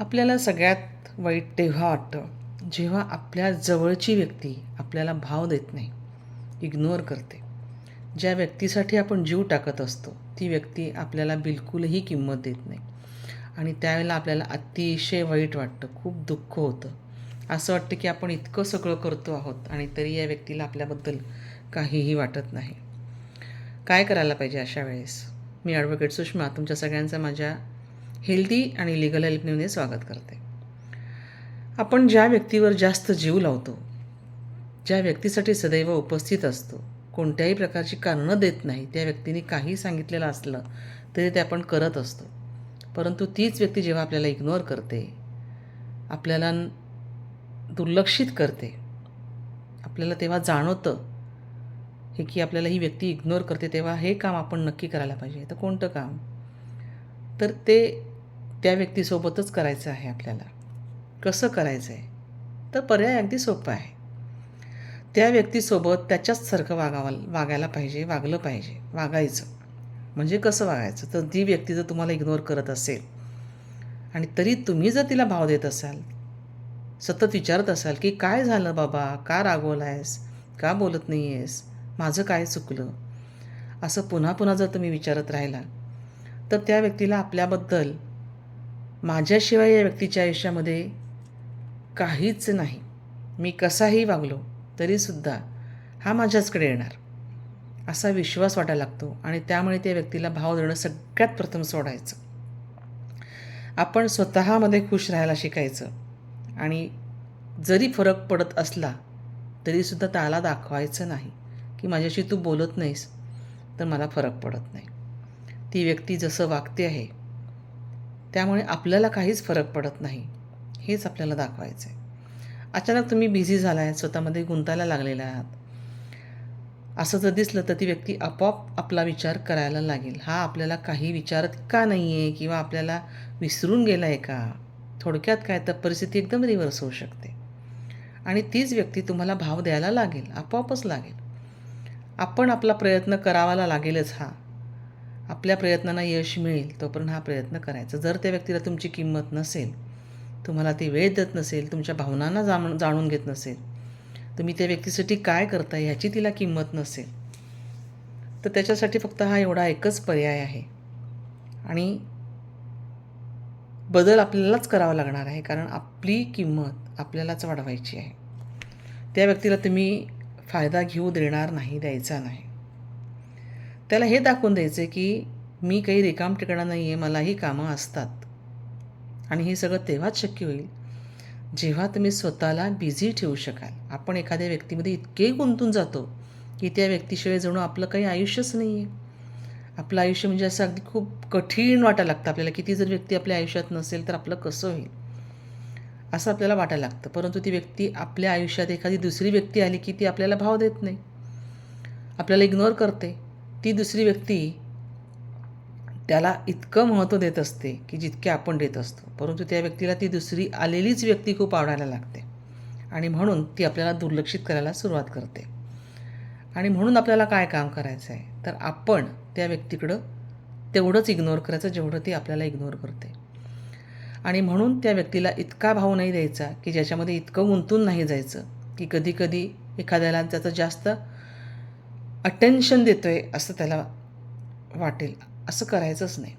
आपल्याला सगळ्यात वाईट तेव्हा वाटतं जेव्हा आपल्या जवळची व्यक्ती आपल्याला भाव देत नाही इग्नोर करते. ज्या व्यक्तीसाठी आपण जीव टाकत असतो ती व्यक्ती आपल्याला बिलकुलही किंमत देत नाही. आणि त्यावेळेला आपल्याला अतिशय वाईट वाटतं खूप दुःख होतं. असं वाटतं की आपण इतकं सगळं करतो आहोत आणि तरी या व्यक्तीला आपल्याबद्दल काहीही वाटत नाही. काय करायला पाहिजे अशा वेळेस? मी ॲडव्होकेट सुषमा तुमच्या सगळ्यांचा माझ्या हेल्दी आणि लिगल हेल्प न्यूने स्वागत करते. आपण ज्या व्यक्तीवर जास्त जीव लावतो ज्या व्यक्तीसाठी सदैव उपस्थित असतो कोणत्याही प्रकारची कारणं देत नाही त्या व्यक्तीने काही सांगितलेलं असलं तरी ते आपण करत असतो. परंतु तीच व्यक्ती जेव्हा आपल्याला इग्नोर करते आपल्याला दुर्लक्षित करते आपल्याला तेव्हा जाणवतं हे की आपल्याला ही व्यक्ती इग्नोर करते तेव्हा हे काम आपण नक्की करायला पाहिजे. तर कोणतं काम? तर ते त्या व्यक्तीसोबतच करायचं आहे आपल्याला. कसं करायचं आहे तर पर्याय अगदी सोपा आहे. त्या व्यक्तीसोबत त्याच्याचसारखं वागावं वागायला पाहिजे वागलं पाहिजे वागायचं. म्हणजे कसं वागायचं? तर ती व्यक्ती जर तुम्हाला इग्नोर करत असेल आणि तरी तुम्ही जर तिला भाव देत असाल सतत विचारत असाल की काय झालं बाबा? का रागवला आहेस का बोलत नाही आहेस माझं काय चुकलं? असं पुन्हा पुन्हा जर तुम्ही विचारत राहिला तर त्या व्यक्तीला आपल्याबद्दल माझ्याशिवाय या व्यक्तीच्या आयुष्यामध्ये काहीच नाही. मी कसाही वागलो तरीसुद्धा हा माझ्याचकडे येणार. असा विश्वास वाटायला लागतो आणि त्यामुळे त्या व्यक्तीला भाव देणं सगळ्यात प्रथम सोडायचं. आपण स्वतःमध्ये खुश राहायला शिकायचं आणि जरी फरक पडत असला तरीसुद्धा त्याला दाखवायचं नाही की माझ्याशी तू बोलत नाहीस तर मला फरक पडत नाही. ती व्यक्ती जसं वागते आहे त्यामुळे आपल्याला काहीच फरक पडत नाही. हेच आपल्याला दाखवायचं आहे अचानक तुम्ही बिझी झाला आहे स्वतःमध्ये गुंतायला लागलेला आहात. असं जर दिसलं तर ती व्यक्ती आपोआप आपला विचार करायला लागेल. हा आपल्याला काही विचारत का नाही आहे किंवा आपल्याला विसरून गेला आहे का? थोडक्यात काय तर परिस्थिती एकदम रिव्हर्स होऊ शकते. आणि तीच व्यक्ती तुम्हाला भाव द्यायला लागेल आपोआपच लागेल. आपण आपला प्रयत्न करावाला लागेलच हा. आपल्या प्रयत्नांना यश मिळेल तोपर्यंत हा प्रयत्न करायचा. जर त्या व्यक्तीला तुमची किंमत नसेल तुम्हाला ती वेळ देत नसेल तुमच्या भावनांना जाण जाणून घेत नसेल तुम्ही त्या व्यक्तीसाठी काय करता ह्याची तिला किंमत नसेल तर त्याच्यासाठी फक्त हा एवढा एकच पर्याय आहे. आणि बदल आपल्यालाच करावा लागणार आहे कारण आपली किंमत आपल्यालाच वाढवायची आहे. त्या व्यक्तीला तुम्ही फायदा घेऊ देणार नाही द्यायचा नाही. त्याला हे दाखवून द्यायचं की मी काही रिकाम ठिकाणा नाही आहे मलाही कामं असतात. आणि हे सगळं तेव्हाच शक्य होईल जेव्हा तुम्ही स्वतःला बिझी ठेवू शकाल. आपण एखाद्या व्यक्तीमध्ये इतके गुंतून जातो की त्या व्यक्तीशिवाय जणू आपलं काही आयुष्यच नाही आहे आपलं आयुष्य म्हणजे असं अगदी खूप कठीण वाटायला लागतं आपल्याला. किती जर व्यक्ती आपल्या आयुष्यात नसेल तर आपलं कसं होईल? असं आपल्याला वाटायला लागतं. परंतु ती व्यक्ती आपल्या आयुष्यात एखादी दुसरी व्यक्ती आली की ती आपल्याला भाव देत नाही. आपल्याला इग्नोर करते. ती दुसरी व्यक्ती त्याला इतकं महत्त्व देत असते की जितके आपण देत असतो. परंतु त्या व्यक्तीला ती दुसरी आलेलीच व्यक्ती खूप आवडायला लागते. आणि म्हणून ती आपल्याला दुर्लक्षित करायला सुरुवात करते. आणि म्हणून आपल्याला काय काम करायचं आहे तर आपण त्या व्यक्तीकडं तेवढंच इग्नोर करायचं जेवढं ती आपल्याला इग्नोर करते. आणि म्हणून त्या व्यक्तीला इतका भाव नाही द्यायचा की ज्याच्यामध्ये इतकं गुंतून नाही जायचं की कधीकधी एखाद्याला त्याचं जास्त अटेन्शन देतो आहे असं त्याला वाटेल. असं करायचंच नाही.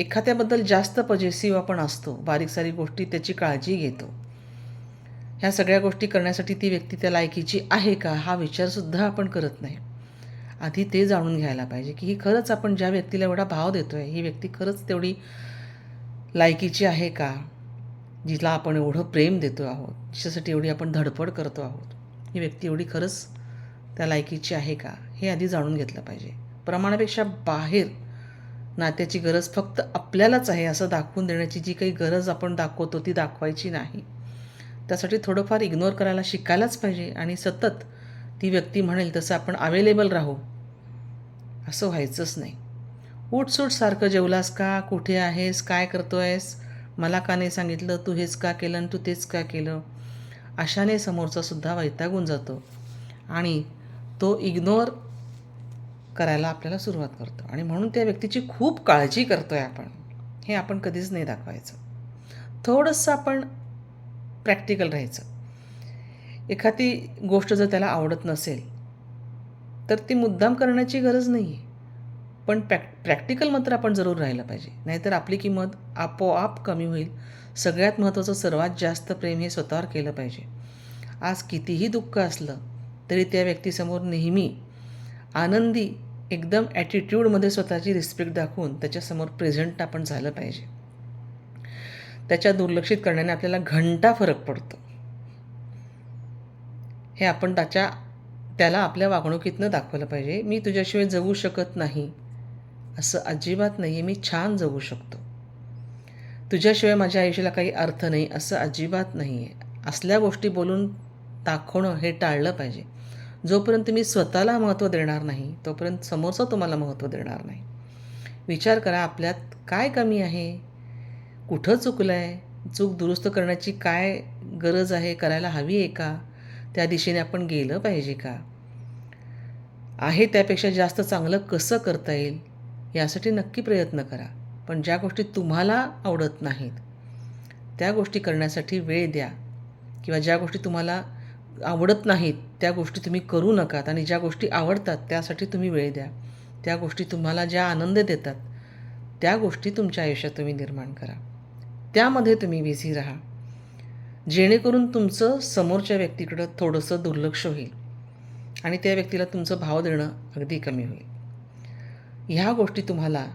एखाद्याबद्दल जास्त पजेसिव्ह आपण असतो बारीक सारीक गोष्टी त्याची काळजी घेतो. ह्या सगळ्या गोष्टी करण्यासाठी ती व्यक्ती त्या लायकीची आहे का हा विचारसुद्धा आपण करत नाही. आधी ते जाणून घ्यायला पाहिजे की ही खरंच आपण ज्या व्यक्तीला एवढा भाव देतो आहे ही व्यक्ती खरंच तेवढी लायकीची आहे का? जिला आपण एवढं प्रेम देतो आहोत जिच्यासाठी एवढी आपण धडपड करतो आहोत ही व्यक्ती एवढी खरंच त्या लायकीची आहे का? हे आधी जाणून घेतलं पाहिजे. प्रमाणापेक्षा बाहेर नात्याची गरज फक्त आपल्यालाच आहे असं दाखवून देण्याची जी काही गरज आपण दाखवतो ती दाखवायची नाही. त्यासाठी थोडंफार इग्नोर करायला शिकायलाच पाहिजे आणि सतत ती व्यक्ती म्हणेल तसं आपण अवेलेबल राहू. असं व्हायचंच नाही. उठसूट सारखं जेवलास का? कुठे आहेस? काय करतो आहेस मला का नाही सांगितलं? तू हेच का केलं आणि तू तेच का केलं? अशाने समोरचासुद्धा वैतागून जातो. आणि तो इग्नोर करायला आपल्याला सुरुवात करतो. आणि म्हणून त्या व्यक्तीची खूप काळजी करतो आहे आपण. हे आपण कधीच नाही दाखवायचं. थोडंसं आपण प्रॅक्टिकल राहायचं. एखादी गोष्ट जर त्याला आवडत नसेल तर ती मुद्दाम करण्याची गरज नाही आहे पण प्रॅक प्रॅक्टिकल मात्र आपण जरूर राहिलं पाहिजे. नाहीतर आपली किंमत आपोआप कमी होईल. सगळ्यात महत्त्वाचं सर्वात जास्त प्रेम हे स्वतःवर केलं पाहिजे. आज कितीही दुःख असलं तरी त्या व्यक्तीसमोर नेहमी आनंदी एकदम ॲटिट्यूडमध्ये स्वतःची रिस्पेक्ट दाखवून त्याच्यासमोर प्रेझेंट आपण झालं पाहिजे. त्याच्या दुर्लक्षित करण्याने आपल्याला घंटा फरक पडतो. हे आपण त्याच्या त्याला आपल्या वागणुकीतनं दाखवलं पाहिजे. मी तुझ्याशिवाय जगू शकत नाही. असं अजिबात नाही आहे मी छान जगू शकतो. तुझ्याशिवाय माझ्या आयुष्याला काही अर्थ नाही. असं अजिबात नाही आहे असल्या गोष्टी बोलून दाखवणं हे टाळलं पाहिजे. जोपर्यंत तुम्ही स्वतःला महत्त्व देणार नाही तोपर्यंत समोरचा तुम्हाला महत्त्व देणार नाही. विचार करा आपल्यात काय कमी आहे? कुठं चुकलं आहे चूक दुरुस्त करण्याची काय गरज आहे? करायला हवी आहे का? त्या दिशेने आपण गेलं पाहिजे का? आहे त्यापेक्षा जास्त चांगलं कसं करता येईल? यासाठी नक्की प्रयत्न करा. पण ज्या गोष्टी तुम्हाला आवडत नाहीत त्या गोष्टी करण्यासाठी वेळ द्या. किंवा ज्या गोष्टी तुम्हाला आवडत नाहीत त्या गोष्टी तुम्ही करू नकात आणि ज्या गोष्टी आवडतात त्यासाठी तुम्ही वेळ द्या. त्या गोष्टी तुम्हाला ज्या आनंद देतात त्या गोष्टी तुमच्या आयुष्यात तुम्ही निर्माण करा. त्यामध्ये तुम्ही बिझी राहा. जेणेकरून तुमचं समोरच्या व्यक्तीकडं थोडंसं दुर्लक्ष होईल आणि त्या व्यक्तीला तुमचं भाव देणं अगदी कमी होईल. ह्या गोष्टी तुम्हाला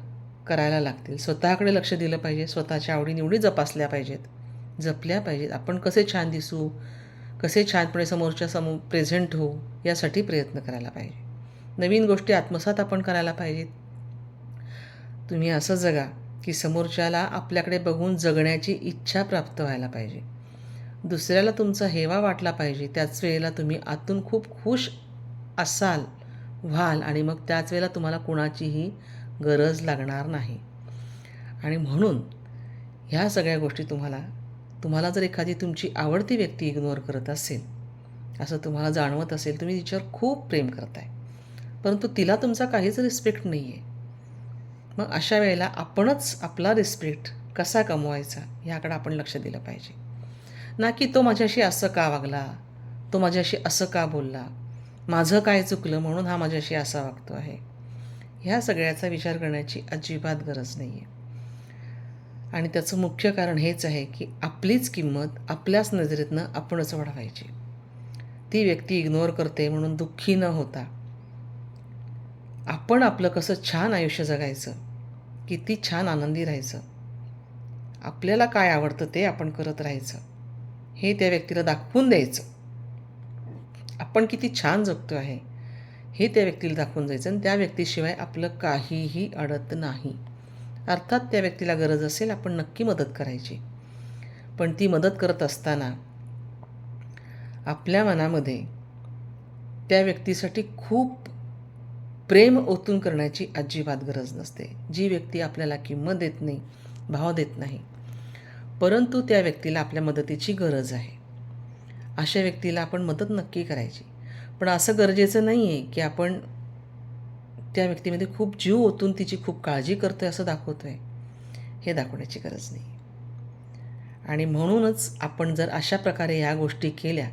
करायला लागतील. स्वतःकडे लक्ष दिलं पाहिजे स्वतःच्या आवडीनिवडी जपासल्या पाहिजेत. जपल्या पाहिजेत. आपण कसे छान दिसू कसे छानपणे समोरच्या समोर प्रेझेंट होऊ यासाठी प्रयत्न करायला पाहिजे. नवीन गोष्टी आत्मसात आपण करायला पाहिजेत. तुम्ही असं जगा की समोरच्याला आपल्याकडे बघून जगण्याची इच्छा प्राप्त व्हायला पाहिजे. दुसऱ्याला तुमचा हेवा वाटला पाहिजे त्याच वेळेला तुम्ही आतून खूप खुश असाल व्हाल आणि मग त्याच वेळेला तुम्हाला कुणाचीही गरज लागणार नाही. आणि म्हणून ह्या सगळ्या गोष्टी तुम्हाला तुम्हाला जर एखादी तुमची आवडती व्यक्ती इग्नोर करत असेल असं तुम्हाला जाणवत असेल तुम्ही तिच्यावर खूप प्रेम करताय. परंतु तिला तुमचा काहीच रिस्पेक्ट नाही आहे मग अशा वेळेला आपणच आपला रिस्पेक्ट कसा कमवायचा ह्याकडे आपण लक्ष दिलं पाहिजे. ना की तो माझ्याशी असं का वागला तो माझ्याशी असं का बोलला माझं काय चुकलं म्हणून हा माझ्याशी असा वागतो आहे. ह्या सगळ्याचा विचार करण्याची अजिबात गरज नाही आहे आणि त्याचं मुख्य कारण हेच आहे की आपलीच किंमत आपल्याच नजरेतनं आपणच वाढवायची. ती व्यक्ती इग्नोर करते म्हणून दुःखी न होता. आपण आपलं कसं छान आयुष्य जगायचं किती छान आनंदी राहायचं आपल्याला काय आवडतं ते आपण करत राहायचं हे त्या व्यक्तीला दाखवून द्यायचं. आपण किती छान जगतो आहे हे त्या व्यक्तीला दाखवून जायचं आणि त्या व्यक्तीशिवाय आपलं काहीही अडत नाही. अर्थात त्या व्यक्तीला गरज असेल आपण नक्की मदत करायची. पण ती मदत करत असताना आपल्या मनामध्ये त्या व्यक्तीसाठी खूप प्रेम ओतून करण्याची अजिबात गरज नसते. जी व्यक्ती आपल्याला किंमत देत नाही भाव देत नाही परंतु त्या व्यक्तीला आपल्या मदतीची गरज आहे. अशा व्यक्तीला आपण मदत नक्की करायची. पण असं गरजेचं नाही आहे की आपण त्या व्यक्तीमध्ये खूप जीव ओतून तिची खूप काळजी करतो आहे असं दाखवतो आहे हे दाखवण्याची गरज नाही. आणि म्हणूनच आपण जर अशा प्रकारे ह्या गोष्टी केल्या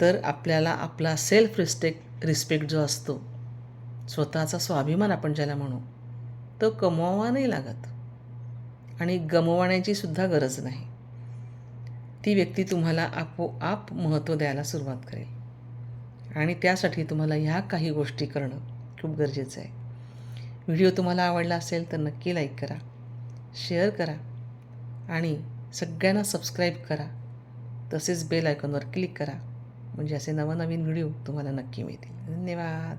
तर आपल्याला आपला सेल्फ रिस्पेक्ट रिस्पेक्ट जो असतो स्वतःचा स्वाभिमान आपण ज्याला म्हणू तो कमवावा नाही लागत. आणि गमवण्याची सुद्धा गरज नाही. ती व्यक्ती तुम्हाला आपोआप महत्त्व द्यायला सुरुवात करेल. आणि त्यासाठी तुम्हाला ह्या काही गोष्टी करणं खूप गरजेचं आहे. व्हिडिओ तुम्हाला आवडला असेल तर नक्की लाईक करा शेअर करा आणि सगळ्यांना सबस्क्राईब करा. तसेच बेल आयकॉनवर क्लिक करा म्हणजे असे नवनवीन व्हिडिओ तुम्हाला नक्की मिळतील. धन्यवाद.